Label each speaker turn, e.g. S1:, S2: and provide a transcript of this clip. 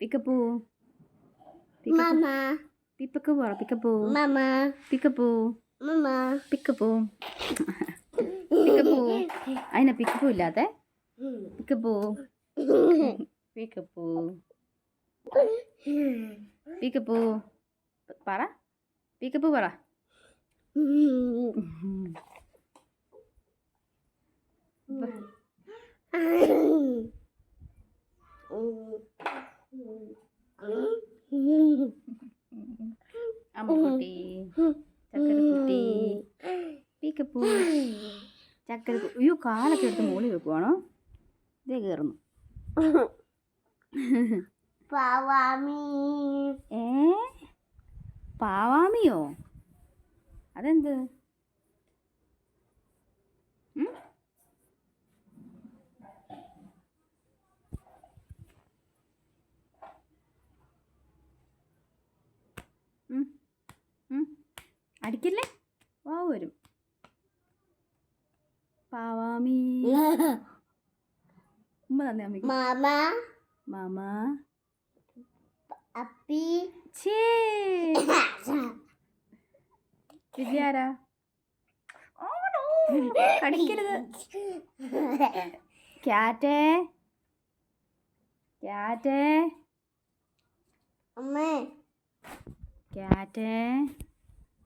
S1: പിക്കപ്പൂ.
S2: Mama,
S1: പിപ്പക്ക് പറ പിക്കപ്പൂ.
S2: mama,
S1: പിക്കപ്പൂ.
S2: mama.
S1: പിക്കപ്പൂ. പിക്കപ്പൂ. അതിനാ പിക്കപ്പൂ ഇല്ലാതെ പിക്കപ്പൂ. പിക്കപ്പൂ. പിക്കപ്പൂ. പറ. പിക്കപ്പൂ പറ. അമ്മക്കുട്ടി ചക്കരക്കുട്ടി പിക്കപ്പൂ ചക്കര അയ്യോ കാലൊക്കെ എടുത്ത് മുകളിൽ വെക്കുവാണോ? ഇതേ കയറുന്നു
S2: പാവാമി.
S1: ഏ? പാവാമിയോ? അതെന്ത്? അടിക്കല്ലേ? വാ വരും. പാവാമി. ഉമ്മ തന്നെ
S2: അമ്മ
S1: മാമ. അപ്പി. വിദ്യാരാ കടിക്കരുത്. ക്യാറ്റേ. ക്യാറ്റേ.
S2: Mama,
S1: ക്യാറ്റേ